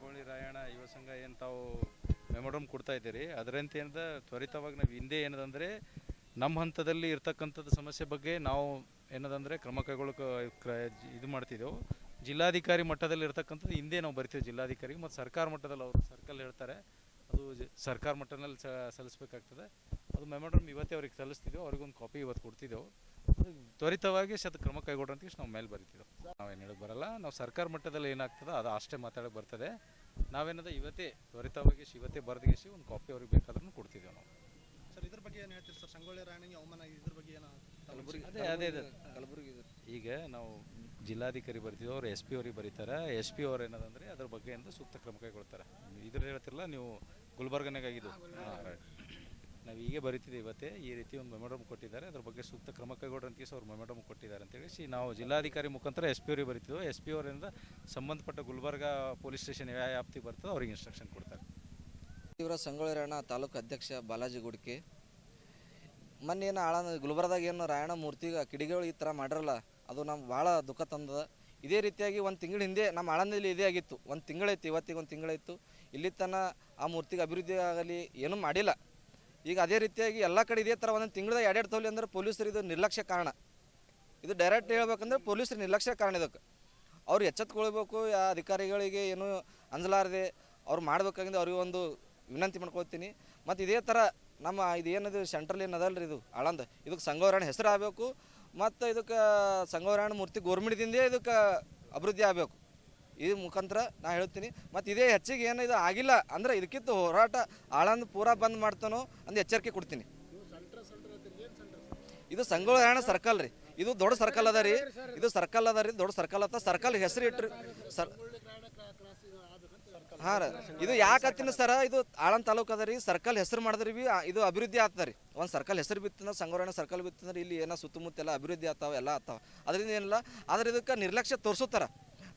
ಕೋಳಿ ರಾಯಣ ಯುವ ಸಂಘ ಏನು ತಾವು ಮೆಮೊರಮ್ ಕೊಡ್ತಾ ಇದ್ದೀರಿ? ಅದರಂತೆ ಏನದ, ತ್ವರಿತವಾಗಿ ನಾವು ಹಿಂದೆ ಏನದಂದರೆ ನಮ್ಮ ಹಂತದಲ್ಲಿ ಇರ್ತಕ್ಕಂಥದ್ದು ಸಮಸ್ಯೆ ಬಗ್ಗೆ ನಾವು ಏನದಂದರೆ ಕ್ರಮ ಕೈಗೊಳ್ಳಕ್ಕೆ ಇದು ಮಾಡ್ತಿದ್ದೆವು. ಜಿಲ್ಲಾಧಿಕಾರಿ ಮಟ್ಟದಲ್ಲಿ ಇರ್ತಕ್ಕಂಥದ್ದು ಹಿಂದೆ ನಾವು ಬರ್ತೀವಿ ಜಿಲ್ಲಾಧಿಕಾರಿ ಮತ್ತು ಸರ್ಕಾರ ಮಟ್ಟದಲ್ಲಿ ಅವರು ಸರ್ಕಲ್ ಹೇಳ್ತಾರೆ. ಅದು ಸರ್ಕಾರ ಮಟ್ಟದಲ್ಲಿ ಸಲ್ಲಿಸ್ಬೇಕಾಗ್ತದೆ. ಅದು ಮೆಮೊರಮ್ ಇವತ್ತೇ ಅವ್ರಿಗೆ ಸಲ್ಲಿಸ್ತಿದ್ದೆವು ಅವ್ರಿಗೊಂದು ಕಾಪಿ ಇವತ್ತು ಕೊಡ್ತಿದ್ದೆವು. ತ್ವರಿತವಾಗಿ ಶತ ಕ್ರಮ ಕೈಗೊಳ್ರಿ ಅಂತ ನಾವು ಮೇಲೆ ಬರಿತಿದ್ದೆವು ನಾವೇನು ಹೇಳೋಕ್ಕೆ ಬರಲ್ಲ. ನಾವು ಸರ್ಕಾರ ಮಟ್ಟದಲ್ಲಿ ಏನಾಗ್ತದೆ ಅದು ಅಷ್ಟೇ ಮಾತಾಡಕ್ಕೆ ಬರ್ತದೆ. ನಾವೇನದ ಇವತ್ತೇ ತ್ವರಿತವಾಗಿ ಇವತ್ತೇ ಬರೆದಿಗೆಸಿ ಒಂದು ಕಾಪಿ ಅವ್ರಿಗೆ ಬೇಕಾದ್ರೂ ಕೊಡ್ತಿದ್ದೆವು ನಾವು. ಸರ್ ಇದ್ರ ಬಗ್ಗೆ ಏನು ಹೇಳ್ತೀರಿ ಸರ್? ಸಂಗೊಳ್ಳಿ ರಾಣಿಗೆ ಅವಮಾನ ಇದ್ರ ಬಗ್ಗೆ ಏನು ಅದೇ ಅದೇ ಅದೇ. ಕಲಬುರಗಿ. ಈಗ ನಾವು ಜಿಲ್ಲಾಧಿಕಾರಿ ಬರ್ತಿದ್ದೆವು ಅವ್ರು ಎಸ್ ಪಿ ಅವ್ರಿಗೆ ಬರೀತಾರೆ. ಎಸ್ ಪಿ ಅವ್ರು ಏನದಂದ್ರೆ ಅದ್ರ ಬಗ್ಗೆ ಅಂತ ಸೂಕ್ತ ಕ್ರಮ ಕೈಗೊಳ್ತಾರೆ. ಇದ್ರ ಹೇಳ್ತಿರಲ್ಲ ನೀವು ಗುಲ್ಬರ್ಗನಾಗ ಆಗಿದ್ದು ನಾವು ಹೀಗೆ ಬರೀತಿದ್ದೀವಿ ಇವತ್ತೇ, ಈ ರೀತಿ ಒಂದು ಮೆಮೊರಮ್ ಕೊಟ್ಟಿದ್ದಾರೆ. ಅದ್ರ ಬಗ್ಗೆ ಸೂಕ್ತ ಕ್ರಮ ಕೈಗೊಳ್ರಿ ಅಂತ ಅವ್ರು ಮೆಮೊರಮ್ ಕೊಟ್ಟಿದ್ದಾರೆ ಅಂತ ಹೇಳಿ ನಾವು ಜಿಲ್ಲಾಧಿಕಾರಿ ಮುಖಾಂತರ ಎಸ್ ಪಿ ಅವ್ರಿಗೆ ಬರೀತಿದ್ದೆವು ಎಸ್ ಪಿ ಅವರಿಂದ ಸಂಬಂಧಪಟ್ಟ ಗುಲ್ಬರ್ಗ ಪೊಲೀಸ್ ಸ್ಟೇಷನ್ ಯಾವ ವ್ಯಾಪ್ತಿ ಬರ್ತದೆ, ಅವ್ರಿಗೆ ಇನ್ಸ್ಟ್ರಕ್ಷನ್ ಕೊಡ್ತಾರೆ. ಇವರ ಸಂಗೊಳ್ಳಿ ತಾಲೂಕು ಅಧ್ಯಕ್ಷ ಬಾಲಾಜಿ ಗುಡ್ಕೆ. ಮೊನ್ನೆ ಏನು ಆಳ ಗುಲ್ಬರ್ಗದಾಗ ಏನು ರಾಯಣ್ಣ ಮೂರ್ತಿಗೆ ಕಿಡಿಗಳು ಈ ಥರ ಮಾಡಿರಲ್ಲ, ಅದು ನಮ್ಗೆ ಭಾಳ ದುಃಖ ತಂದದ. ಇದೇ ರೀತಿಯಾಗಿ ಒಂದು ತಿಂಗಳ ಹಿಂದೆ ನಮ್ಮ ಆಳಂದಲ್ಲಿ ಇದೇ ಆಗಿತ್ತು. ಒಂದು ತಿಂಗಳೈತಿ ಇವತ್ತಿಗೆ ಒಂದು ತಿಂಗಳಾಯಿತು ಇಲ್ಲಿ ತನ ಆ ಮೂರ್ತಿಗೆ ಅಭಿವೃದ್ಧಿ ಆಗಲಿ ಏನೂ ಮಾಡಿಲ್ಲ. ಈಗ ಅದೇ ರೀತಿಯಾಗಿ ಎಲ್ಲ ಕಡೆ ಇದೇ ಥರ ಒಂದೊಂದು ತಿಂಗಳದಾಗ ಎರಡೆರಡು ತೋಲಿ ಅಂದ್ರೆ ಪೊಲೀಸರು ಇದು ನಿರ್ಲಕ್ಷ್ಯ ಕಾರಣ. ಇದು ಡೈರೆಕ್ಟ್ ಹೇಳ್ಬೇಕಂದ್ರೆ ಪೊಲೀಸರು ನಿರ್ಲಕ್ಷ್ಯ ಕಾರಣ ಇದಕ್ಕೆ. ಅವ್ರು ಎಚ್ಚೆತ್ಕೊಳ್ಬೇಕು, ಆ ಅಧಿಕಾರಿಗಳಿಗೆ ಏನು ಅಂಜಲಾರದೆ ಅವ್ರು ಮಾಡ್ಬೇಕಾಗಿಂದ ಅವ್ರಿಗೆ ಒಂದು ವಿನಂತಿ ಮಾಡ್ಕೊಳ್ತೀನಿ. ಮತ್ತು ಇದೇ ಥರ ನಮ್ಮ ಇದು ಏನದು ಸೆಂಟ್ರಲ್ ಏನು ರೀ ಇದು ಆಳಂದ? ಇದಕ್ಕೆ ಸಂಘವರಾಯಣ ಹೆಸರು ಆಗಬೇಕು, ಮತ್ತು ಇದಕ್ಕೆ ಸಂಘವರಾಯಣ ಮೂರ್ತಿ ಗೋರ್ಮೆಂಟ್ದಿಂದೇ ಇದಕ್ಕೆ ಅಭಿವೃದ್ಧಿ ಆಗಬೇಕು. ಈ ಮುಖಾಂತರ ನಾ ಹೇಳ್ತೀನಿ. ಮತ್ತು ಇದೇ ಹೆಚ್ಚಿಗೆ ಏನು ಇದು ಆಗಿಲ್ಲ ಅಂದ್ರೆ ಇದಕ್ಕಿಂತ ಹೋರಾಟ ಆಳಂದ ಪೂರ ಬಂದ್ ಮಾಡ್ತಾನೋ ಅಂದು ಎಚ್ಚರಿಕೆ ಕೊಡ್ತೀನಿ. ಇದು ಸಂಗೊಳ್ಳಿ ಸರ್ಕಲ್ ರೀ. ಇದು ದೊಡ್ಡ ಸರ್ಕಲ್ ಅದ ರೀ. ಇದು ಸರ್ಕಲ್ ಅದ ರೀ. ದೊಡ್ಡ ಸರ್ಕಲ್ ಅಂತ ಸರ್ಕಲ್ ಹೆಸರು ಇಟ್ರಿ. ಸರ್ ಹಾಂ ಇದು ಯಾಕತ್ತಿನ ಸರ? ಇದು ಆಳಂದ ತಾಲೂಕು ಅದ ರೀ. ಸರ್ಕಲ್ ಹೆಸರು ಮಾಡಿದ್ರಿ ಬಿ ಇದು ಅಭಿವೃದ್ಧಿ ಆಗ್ತದೆ ರೀ. ಒಂದು ಸರ್ಕಲ್ ಹೆಸರು ಬಿತ್ತಂದ್ರೆ ಸಂಗೋರಣ ಸರ್ಕಲ್ ಬಿತ್ತಂದ್ರೆ ಇಲ್ಲಿ ಏನೋ ಸುತ್ತಮುತ್ತ ಎಲ್ಲ ಅಭಿವೃದ್ಧಿ ಆಗ್ತಾವೆ, ಎಲ್ಲ ಆಗ್ತಾವೆ. ಅದರಿಂದ ಏನಿಲ್ಲ. ಆದ್ರೆ ಇದಕ್ಕೆ ನಿರ್ಲಕ್ಷ್ಯ ತೋರಿಸುತ್ತಾರ.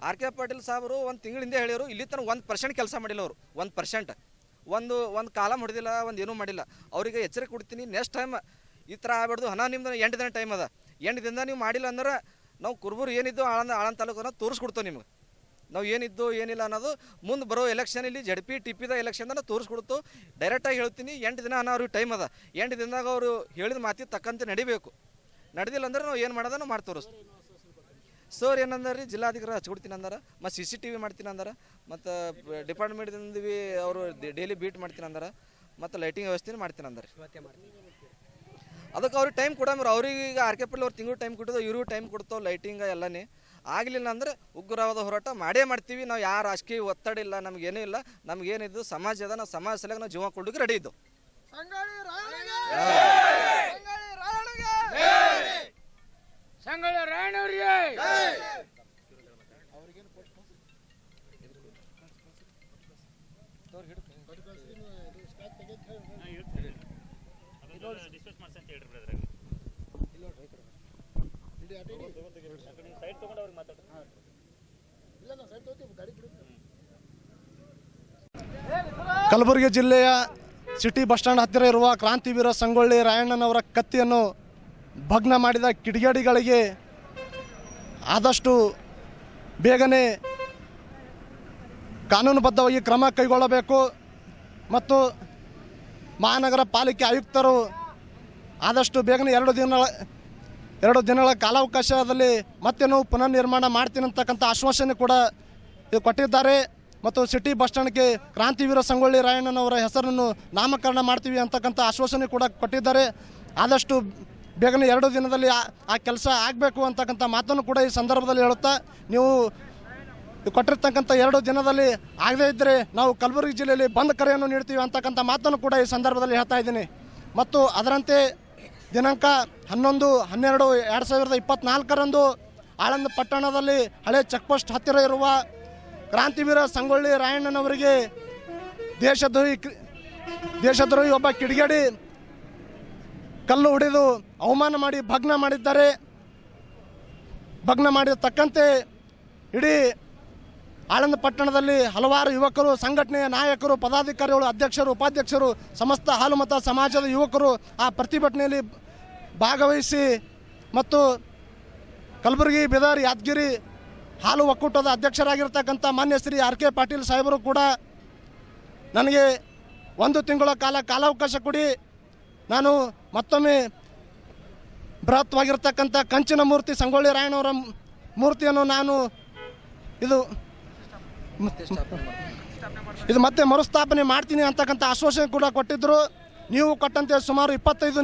ಆರ್ ಕೆ ಪಾಟೀಲ್ ಸಾಹೇಬರು ಒಂದು ತಿಂಗಳಿಂದ ಹೇಳಿದರು ಇಲ್ಲಿ ತನಕ ಒಂದು ಪರ್ಸೆಂಟ್ ಕೆಲಸ ಮಾಡಿಲ್ಲ ಅವರು, ಒಂದು ಪರ್ಸೆಂಟ್ ಒಂದು ಒಂದು ಕಾಲಮ್ ಹೊಡೆದಿಲ್ಲ, ಒಂದು ಏನೂ ಮಾಡಿಲ್ಲ. ಅವರಿಗೆ ಎಚ್ಚರಿಕೆ ಕೊಡ್ತೀನಿ ನೆಕ್ಸ್ಟ್ ಟೈಮ್ ಈ ಥರ ಆಗ್ಬಾರ್ದು. ಹಣ ನಿಮ್ದು ಎಂಟು ದಿನ ಟೈಮ್ ಅದ. ಎಂಟು ದಿನದ ನೀವು ಮಾಡಿಲ್ಲ ಅಂದ್ರೆ ನಾವು ಕುರ್ಬೂರು ಏನಿದ್ದು ಆಳಂದ ಆಳಂದ ತಾಲೂಕನ್ನು ತೋರಿಸ್ಕೊಡ್ತೇವೆ ನಿಮ್ಗೆ. ನಾವು ಏನಿದ್ದು ಏನಿಲ್ಲ ಅನ್ನೋದು ಮುಂದೆ ಬರೋ ಎಲೆಕ್ಷನ್ ಇಲ್ಲಿ ಜಡ್ ಪಿ ಟಿಪ್ಪಿದ ಎಲೆಕ್ಷನ್ದಾಗ ತೋರಿಸ್ಕೊಡ್ತು. ಡೈರೆಕ್ಟಾಗಿ ಹೇಳ್ತೀನಿ, ಎಂಟು ದಿನ ಅನ್ನೋ ಅವ್ರಿಗೆ ಟೈಮ್ ಅದ. ಎಂಟು ದಿನದಾಗ ಅವರು ಹೇಳಿದ ಮಾತಿಗೆ ತಕ್ಕಂತೆ ನಡಿಬೇಕು. ನಡೆದಿಲ್ಲ ಅಂದ್ರೆ ನಾವು ಏನು ಮಾಡೋದನ್ನು ಮಾಡಿ ತೋರಿಸ್ತೀವಿ. ಸರ್ ಏನಂದಾರ ರೀ ಜಿಲ್ಲಾಧಿಕಾರಿ ಹಚ್ಕೊಡ್ತೀನಿ ಅಂದಾರ ಮತ್ತು ಸಿ ಸಿ ಟಿ ವಿ ಮಾಡ್ತೀನಿ ಅಂದಾರ ಮತ್ತು ಡಿಪಾರ್ಟ್ಮೆಂಟ್ದಿಂದ ಭೀ ಅವರು ಡೈಲಿ ಬೀಟ್ ಮಾಡ್ತೀನಿ ಅಂದಾರ ಮತ್ತು ಲೈಟಿಂಗ್ ವ್ಯವಸ್ಥೆ ಮಾಡ್ತೀನಿ ಅಂದಾರ. ಅದಕ್ಕೆ ಅವ್ರಿಗೆ ಟೈಮ್ ಕೊಡಮ್ರಿ ಅವ್ರಿಗೆ ಈಗ ಆರ್ ಕೆ ಪಲ್ಲಿ ಅವ್ರು ತಿಂಗಳು ಟೈಮ್ ಕೊಟ್ಟಿದ್ದು ಇವ್ರಿಗೂ ಟೈಮ್ ಕೊಡ್ತಾವೆ ಲೈಟಿಂಗ್ ಎಲ್ಲನೇ. ಆಗಲಿಲ್ಲ ಅಂದ್ರೆ ಉಗ್ರವಾದ ಹೋರಾಟ ಮಾಡೇ ಮಾಡ್ತೀವಿ ನಾವು ಯಾರು ರಾಜಕೀಯ ಒತ್ತಡ ಇಲ್ಲ ನಮಗೇನೂ ಇಲ್ಲ ನಮಗೇನಿದ್ದು ಸಮಾಜದ ನಾವು ಸಮಾಜ ಸಲಗ ನಾವು ಜೀವ ಕೊಡೋಕೆ ರೆಡಿ ಇದ್ದು. ಕಲಬುರಗಿ ಜಿಲ್ಲೆಯ ಸಿಟಿ ಬಸ್ ಸ್ಟ್ಯಾಂಡ್ ಹತ್ತಿರ ಇರುವ ಕ್ರಾಂತಿವೀರ ಸಂಗೊಳ್ಳಿ ರಾಯಣ್ಣನವರ ಕತ್ತಿಯನ್ನು ಭಗ್ನ ಮಾಡಿದ ಕಿಡಿಗೇಡಿಗಳಿಗೆ ಆದಷ್ಟು ಬೇಗನೆ ಕಾನೂನುಬದ್ಧವಾಗಿ ಕ್ರಮ ಕೈಗೊಳ್ಳಬೇಕು. ಮತ್ತು ಮಹಾನಗರ ಪಾಲಿಕೆ ಆಯುಕ್ತರು ಆದಷ್ಟು ಬೇಗನೆ ಎರಡು ದಿನಗಳ ಎರಡು ದಿನಗಳ ಕಾಲಾವಕಾಶದಲ್ಲಿ ಮತ್ತೇನು ಪುನರ್ನಿರ್ಮಾಣ ಮಾಡ್ತೀನಿ ಅಂತಕ್ಕಂಥ ಆಶ್ವಾಸನೆ ಕೂಡ ಕೊಟ್ಟಿದ್ದಾರೆ. ಮತ್ತು ಸಿಟಿ ಬಸ್ ಸ್ಟ್ಯಾಂಡ್ಗೆ ಕ್ರಾಂತಿವೀರ ಸಂಗೊಳ್ಳಿ ರಾಯಣ್ಣನವರ ಹೆಸರನ್ನು ನಾಮಕರಣ ಮಾಡ್ತೀವಿ ಅಂತಕ್ಕಂಥ ಆಶ್ವಾಸನೆ ಕೂಡ ಕೊಟ್ಟಿದ್ದಾರೆ. ಆದಷ್ಟು ಬೇಗನೆ ಎರಡು ದಿನದಲ್ಲಿ ಆ ಕೆಲಸ ಆಗಬೇಕು ಅಂತಕ್ಕಂಥ ಮಾತನ್ನು ಕೂಡ ಈ ಸಂದರ್ಭದಲ್ಲಿ ಹೇಳುತ್ತಾ, ನೀವು ಕೊಟ್ಟಿರ್ತಕ್ಕಂಥ ಎರಡು ದಿನದಲ್ಲಿ ಆಗದೇ ಇದ್ದರೆ ನಾವು ಕಲಬುರಗಿ ಜಿಲ್ಲೆಯಲ್ಲಿ ಬಂದ್ ಕರೆಯನ್ನು ನೀಡ್ತೀವಿ ಅಂತಕ್ಕಂಥ ಮಾತನ್ನು ಕೂಡ ಈ ಸಂದರ್ಭದಲ್ಲಿ ಹೇಳ್ತಾ ಇದ್ದೀನಿ. ಮತ್ತು ಅದರಂತೆ ದಿನಾಂಕ ಹನ್ನೊಂದು, ಹನ್ನೆರಡು, ಎರಡು ಸಾವಿರದ ಇಪ್ಪತ್ನಾಲ್ಕರಂದು ಆಳಂದ ಪಟ್ಟಣದಲ್ಲಿ ಹಳೆ ಚೆಕ್ಪೋಸ್ಟ್ ಹತ್ತಿರ ಇರುವ ಕ್ರಾಂತಿವೀರ ಸಂಗೊಳ್ಳಿ ರಾಯಣ್ಣನವರಿಗೆ ದೇಶದ್ರೋಹಿ ದೇಶದ್ರೋಹಿ ಒಬ್ಬ ಕಿಡಿಗೇಡಿ ಕಲ್ಲು ಹೊಡೆದು ಅವಮಾನ ಮಾಡಿ ಭಗ್ನ ಮಾಡಿದ್ದಾರೆ. ಭಗ್ನ ಮಾಡಿದ ತಕ್ಕಂತೆ ಇಡೀ ಆಳಂದ ಪಟ್ಟಣದಲ್ಲಿ ಹಲವಾರು ಯುವಕರು, ಸಂಘಟನೆಯ ನಾಯಕರು, ಪದಾಧಿಕಾರಿಗಳು, ಅಧ್ಯಕ್ಷರು, ಉಪಾಧ್ಯಕ್ಷರು, ಸಮಸ್ತ ಹಾಲುಮತ ಸಮಾಜದ ಯುವಕರು ಆ ಪ್ರತಿಭಟನೆಯಲ್ಲಿ ಭಾಗವಹಿಸಿ ಮತ್ತು ಕಲಬುರಗಿ ಬೀದರ್ ಯಾದಗಿರಿ ಹಾಲು ಒಕ್ಕೂಟದ ಅಧ್ಯಕ್ಷರಾಗಿರ್ತಕ್ಕಂಥ ಮಾನ್ಯ ಶ್ರೀ ಆರ್ ಕೆ ಪಾಟೀಲ್ ಸಾಹೇಬರು ಕೂಡ ನನಗೆ ಒಂದು ತಿಂಗಳ ಕಾಲ ಕಾಲಾವಕಾಶ ಕೊಡಿ. ನಾನು ಮತ್ತೊಮ್ಮೆ ಬೃಹತ್ವಾಗಿರ್ತಕ್ಕಂಥ ಕಂಚಿನ ಮೂರ್ತಿ ಸಂಗೊಳ್ಳಿ ರಾಯಣ್ಣವರ ಮೂರ್ತಿಯನ್ನು ನಾನು ಇದು ಇದು ಮತ್ತೆ ಮರುಸ್ಥಾಪನೆ ಮಾಡ್ತೀನಿ ಅಂತಕ್ಕಂಥ ಆಶ್ವಾಸನೆ ಕೂಡ ಕೊಟ್ಟಿದ್ದರು ನೀವು ಕೊಟ್ಟಂತೆ ಸುಮಾರು ಇಪ್ಪತ್ತೈದು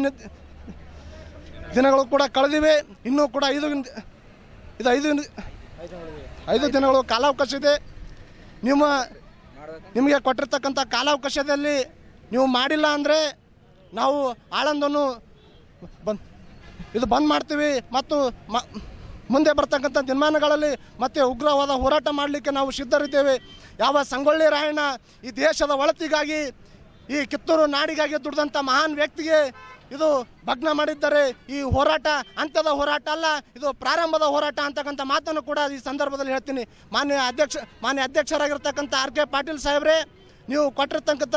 ದಿನಗಳು ಕೂಡ ಕಳೆದಿವೆ. ಇನ್ನೂ ಕೂಡ ಐದು ಇದು ಐದು ಐದು ದಿನಗಳು ಕಾಲಾವಕಾಶ ಇದೆ. ನಿಮ್ಮ ನಿಮಗೆ ಕೊಟ್ಟಿರ್ತಕ್ಕಂಥ ಕಾಲಾವಕಾಶದಲ್ಲಿ ನೀವು ಮಾಡಿಲ್ಲ ಅಂದರೆ ನಾವು ಆಳಂದನ್ನು ಬಂದ್ ಇದು ಬಂದ್ ಮಾಡ್ತೀವಿ ಮತ್ತು ಮ ಮುಂದೆ ಬರ್ತಕ್ಕಂಥ ದಿನಮಾನಗಳಲ್ಲಿ ಮತ್ತೆ ಉಗ್ರವಾದ ಹೋರಾಟ ಮಾಡಲಿಕ್ಕೆ ನಾವು ಸಿದ್ಧರಿದ್ದೇವೆ. ಯಾವ ಸಂಗೊಳ್ಳಿ ರಾಯಣ್ಣ ಈ ದೇಶದ ಒಳತಿಗಾಗಿ, ಈ ಕಿತ್ತೂರು ನಾಡಿಗಾಗಿ ದುಡಿದಂಥ ಮಹಾನ್ ವ್ಯಕ್ತಿಗೆ ಇದು ಭಗ್ನ ಮಾಡಿದ್ದಾರೆ ಈ ಹೋರಾಟ ಅಂತ್ಯದ ಹೋರಾಟ ಅಲ್ಲ, ಇದು ಪ್ರಾರಂಭದ ಹೋರಾಟ ಅಂತಕ್ಕಂಥ ಮಾತನ್ನು ಕೂಡ ಈ ಸಂದರ್ಭದಲ್ಲಿ ಹೇಳ್ತೀನಿ. ಮಾನ್ಯ ಅಧ್ಯಕ್ಷ, ಮಾನ್ಯ ಅಧ್ಯಕ್ಷರಾಗಿರ್ತಕ್ಕಂಥ ಆರ್ ಕೆ ಪಾಟೀಲ್ ಸಾಹೇಬ್ರೆ, ನೀವು ಕೊಟ್ಟಿರ್ತಕ್ಕಂಥ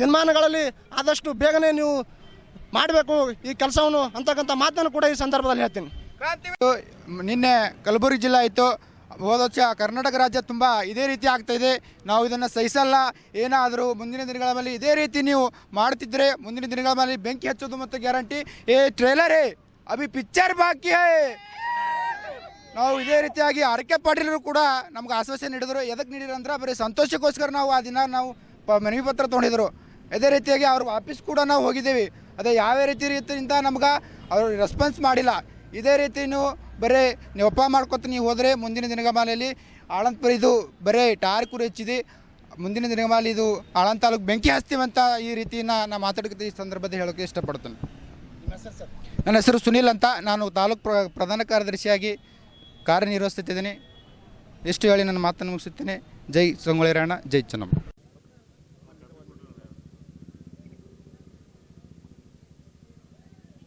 ದಿನಮಾನಗಳಲ್ಲಿ ಆದಷ್ಟು ಬೇಗನೆ ನೀವು ಮಾಡಬೇಕು ಈ ಕೆಲಸವನ್ನು ಅಂತಕ್ಕಂಥ ಮಾತನ್ನು ಕೂಡ ಈ ಸಂದರ್ಭದಲ್ಲಿ ಹೇಳ್ತೀನಿ. ನಿನ್ನೆ ಕಲಬುರಗಿ ಜಿಲ್ಲೆ ಆಯಿತು ಹೋದ ವರ್ಷ ಕರ್ನಾಟಕ ರಾಜ್ಯ ತುಂಬ ಇದೇ ರೀತಿ ಆಗ್ತಾ ಇದೆ. ನಾವು ಇದನ್ನು ಸಹಿಸಲ್ಲ. ಏನಾದರೂ ಮುಂದಿನ ದಿನಗಳ ಮೇಲೆ ಇದೇ ರೀತಿ ನೀವು ಮಾಡ್ತಿದ್ರೆ ಮುಂದಿನ ದಿನಗಳ ಮೇಲೆ ಬೆಂಕಿ ಹಚ್ಚೋದು ಮತ್ತು ಗ್ಯಾರಂಟಿ. ಏ ಟ್ರೇಲರೇ ಅಭಿ ಪಿಕ್ಚರ್ ಬಾಕಿ ನಾವು ಇದೇ ರೀತಿಯಾಗಿ ಆರ್ ಕೆ ಪಾಟೀಲರು ಕೂಡ ನಮ್ಗೆ ಆಶ್ವಾಸನೆ ನೀಡಿದ್ರು. ಎದಕ್ಕೆ ನೀಡಿದ್ರು ಅಂದ್ರೆ ಬರೀ ಸಂತೋಷಕ್ಕೋಸ್ಕರ ನಾವು ಆ ದಿನ ನಾವು ಪ ಮನವಿ ಪತ್ರ ತೊಗೊಂಡಿದ್ರು. ಅದೇ ರೀತಿಯಾಗಿ ಅವ್ರ ಆಫೀಸ್ ಕೂಡ ನಾವು ಹೋಗಿದ್ದೀವಿ. ಅದೇ ಯಾವ ರೀತಿ ರೀತಿಯಿಂದ ನಮ್ಗೆ ಅವರು ರೆಸ್ಪಾನ್ಸ್ ಮಾಡಿಲ್ಲ. ಇದೇ ರೀತಿ ನೀವು ಬರೀ ನೀವು ಒಪ್ಪ ಮಾಡ್ಕೊತ ನೀವು ಹೋದರೆ ಮುಂದಿನ ದಿನಗಮಾಲೆಯಲ್ಲಿ ಆಳಂತಪುರ ಇದು ಬರೀ ಟಾರ್ ಕುರಿ ಹೆಚ್ಚಿದೆ. ಮುಂದಿನ ದಿನಗಮಾಲಿ ಇದು ಆಳಂದ ತಾಲೂಕು ಬೆಂಕಿ ಹಚ್ತೀವಂತ ಈ ರೀತಿನ ನಾನು ಮಾತಾಡೋಕ್ಕೆ ಈ ಸಂದರ್ಭದಲ್ಲಿ ಹೇಳೋಕ್ಕೆ ಇಷ್ಟಪಡ್ತೇನೆ. ನನ್ನ ಹೆಸರು ಸುನೀಲ್ ಅಂತ ನಾನು ತಾಲೂಕು ಪ್ರ ಪ್ರಧಾನ ಕಾರ್ಯದರ್ಶಿಯಾಗಿ ಕಾರ್ಯನಿರ್ವಹಿಸುತ್ತಿದ್ದೇನೆ. ಎಷ್ಟು ಹೇಳಿ ನನ್ನ ಮಾತನ್ನು ಮುಗಿಸುತ್ತೇನೆ. ಜೈ ಸಂಗೊಳ್ಳಿ ರಾಯಣ್ಣ ಜೈ ಚೆನ್ನಮ್ಮ.